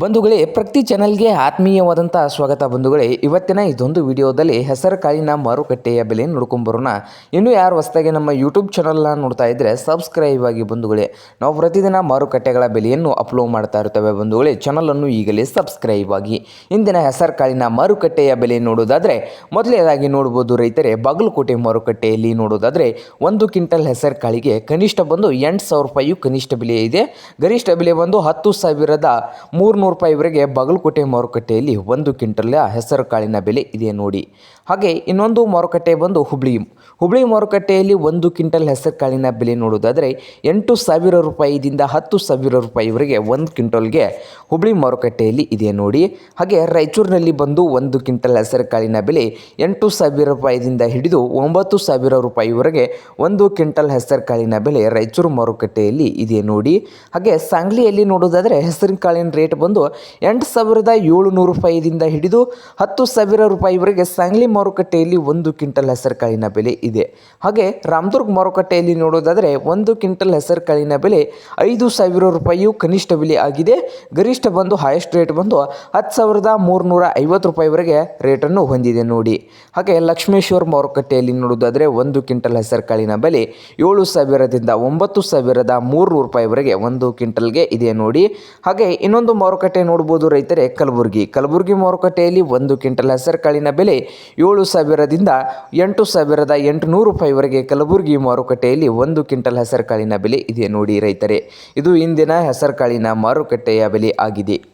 ಬಂಧುಗಳೇ, ಪ್ರತಿ ಚಾನಲ್ಗೆ ಆತ್ಮೀಯವಾದಂಥ ಸ್ವಾಗತ ಬಂಧುಗಳೇ. ಇವತ್ತಿನ ಇದೊಂದು ವಿಡಿಯೋದಲ್ಲಿ ಹೆಸರು ಕಾಳಿನ ಮಾರುಕಟ್ಟೆಯ ಬೆಲೆ ನೋಡ್ಕೊಂಬರೋಣ ಇನ್ನು ಯಾರು ಹೊಸದಾಗಿ ನಮ್ಮ ಯೂಟ್ಯೂಬ್ ಚಾನಲ್ನ ನೋಡ್ತಾ ಇದ್ದರೆ ಸಬ್ಸ್ಕ್ರೈಬ್ ಆಗಿ ಬಂಧುಗಳೇ. ನಾವು ಪ್ರತಿದಿನ ಮಾರುಕಟ್ಟೆಗಳ ಬೆಲೆಯನ್ನು ಅಪ್ಲೋಡ್ ಮಾಡ್ತಾ ಇರ್ತವೆ ಬಂಧುಗಳೇ. ಚಾನಲನ್ನು ಈಗಲೇ ಸಬ್ಸ್ಕ್ರೈಬ್ ಆಗಿ. ಇಂದಿನ ಹೆಸರು ಕಾಳಿನ ಮಾರುಕಟ್ಟೆಯ ಬೆಲೆ ನೋಡೋದಾದರೆ, ಮೊದಲನೇದಾಗಿ ನೋಡ್ಬೋದು ರೈತರೇ, ಬಾಗಲಕೋಟೆ ಮಾರುಕಟ್ಟೆಯಲ್ಲಿ ನೋಡೋದಾದರೆ, ಒಂದು ಕ್ವಿಂಟಲ್ ಹೆಸರು ಕಾಳಿಗೆ ಕನಿಷ್ಠ ಬಂದು ಎಂಟು ಸಾವಿರ ರೂಪಾಯಿಯು ಕನಿಷ್ಠ ಬೆಲೆ ಇದೆ. ಗರಿಷ್ಠ ಬೆಲೆ ಬಂದು ಹತ್ತು ಸಾವಿರದ ಮೂರುನೂರು ರೂಪಾಯಿವರೆಗೆ ಬಾಗಲಕೋಟೆ ಮಾರುಕಟ್ಟೆಯಲ್ಲಿ ಒಂದು ಕ್ವಿಂಟಲ್ ಹೆಸರು ಕಾಳಿನ ಬೆಲೆ ಇದೆ ನೋಡಿ. ಹಾಗೆ ಇನ್ನೊಂದು ಮಾರುಕಟ್ಟೆ ಬಂದು ಹುಬ್ಳಿ. ಹುಬ್ಳಿ ಮಾರುಕಟ್ಟೆಯಲ್ಲಿ ಒಂದು ಕ್ವಿಂಟಲ್ ಹೆಸರು ಕಾಳಿನ ಬೆಲೆ ನೋಡೋದಾದರೆ ಎಂಟು ಸಾವಿರ ರೂಪಾಯಿದಿಂದ ಹತ್ತು ಸಾವಿರ ರೂಪಾಯಿವರೆಗೆ ಒಂದು ಕ್ವಿಂಟಲ್ಗೆ ಹುಬ್ಳಿ ಮಾರುಕಟ್ಟೆಯಲ್ಲಿ ಇದೆ ನೋಡಿ. ಹಾಗೆ ರಾಯಚೂರಿನಲ್ಲಿ ಬಂದು ಒಂದು ಕ್ವಿಂಟಲ್ ಹೆಸರು ಕಾಳಿನ ಬೆಲೆ ಎಂಟು ಸಾವಿರ ರೂಪಾಯಿದಿಂದ ಹಿಡಿದು ಒಂಬತ್ತು ಸಾವಿರ ರೂಪಾಯಿವರೆಗೆ ಒಂದು ಕ್ವಿಂಟಲ್ ಹೆಸರು ಕಾಳಿನ ಬೆಲೆ ರಾಯಚೂರು ಮಾರುಕಟ್ಟೆಯಲ್ಲಿ ಇದೆ ನೋಡಿ. ಹಾಗೆ ಸಾಂಗ್ಲಿಯಲ್ಲಿ ನೋಡೋದಾದರೆ ಹೆಸರು ಕಾಳಿನ ರೇಟ್ ಬಂದು ಎಂಟು ಸಾವಿರದ ಏಳುನೂರು ರೂಪಾಯಿದಿಂದ ಹಿಡಿದು ಹತ್ತು ಸಾವಿರ ರೂಪಾಯಿವರೆಗೆ ಸಾಂಗ್ಲಿ ಮಾರುಕಟ್ಟೆಯಲ್ಲಿ ಒಂದು ಕ್ವಿಂಟಲ್ ಹೆಸರುಕಾಳಿನ ಬೆಲೆ ಇದೆ. ಹಾಗೆ ರಾಮದುರ್ಗ್ ಮಾರುಕಟ್ಟೆಯಲ್ಲಿ ನೋಡೋದಾದರೆ ಒಂದು ಕ್ವಿಂಟಲ್ ಹೆಸರುಕಾಳಿನ ಬೆಲೆ ಐದು ಸಾವಿರ ರೂಪಾಯಿಯು ಕನಿಷ್ಠ ಬೆಲೆ ಆಗಿದೆ. ಗರಿಷ್ಠ ಬಂದು ಹೈಯೆಸ್ಟ್ ರೇಟ್ ಬಂದು ಹತ್ತು ಸಾವಿರದ ಮೂರುನೂರ ಐವತ್ತು ರೂಪಾಯಿವರೆಗೆ ರೇಟನ್ನು ಹೊಂದಿದೆ ನೋಡಿ. ಹಾಗೆ ಲಕ್ಷ್ಮೇಶ್ವರ ಮಾರುಕಟ್ಟೆಯಲ್ಲಿ ನೋಡೋದಾದರೆ ಒಂದು ಕ್ವಿಂಟಲ್ ಹೆಸರುಕಾಳಿನ ಬೆಲೆ ಏಳು ಸಾವಿರದಿಂದ ಒಂಬತ್ತು ಸಾವಿರದ ಮೂರು ರೂಪಾಯಿವರೆಗೆ ಒಂದು ಕ್ವಿಂಟಲ್ಗೆ ಇದೆ ನೋಡಿ. ಹಾಗೆ ಇನ್ನೊಂದು ಮಾರುಕಟ್ಟೆ ನೋಡ್ಬೋದು ರೈತರೇ, ಕಲಬುರಗಿ. ಕಲಬುರಗಿ ಮಾರುಕಟ್ಟೆಯಲ್ಲಿ ಒಂದು ಕ್ವಿಂಟಲ್ ಹೆಸರು ಕಾಳಿನ ಬೆಲೆ ಏಳು ಸಾವಿರದಿಂದ ಎಂಟು ಸಾವಿರದ ಎಂಟುನೂರು ರೂಪಾಯಿವರೆಗೆ ಕಲಬುರಗಿ ಮಾರುಕಟ್ಟೆಯಲ್ಲಿ ಒಂದು ಕ್ವಿಂಟಲ್ ಹೆಸರು ಕಾಳಿನ ಬೆಲೆ ಇದೆ ನೋಡಿ ರೈತರೇ. ಇದು ಇಂದಿನ ಹೆಸರು ಕಾಳಿನ ಮಾರುಕಟ್ಟೆಯ ಬೆಲೆ ಆಗಿದೆ.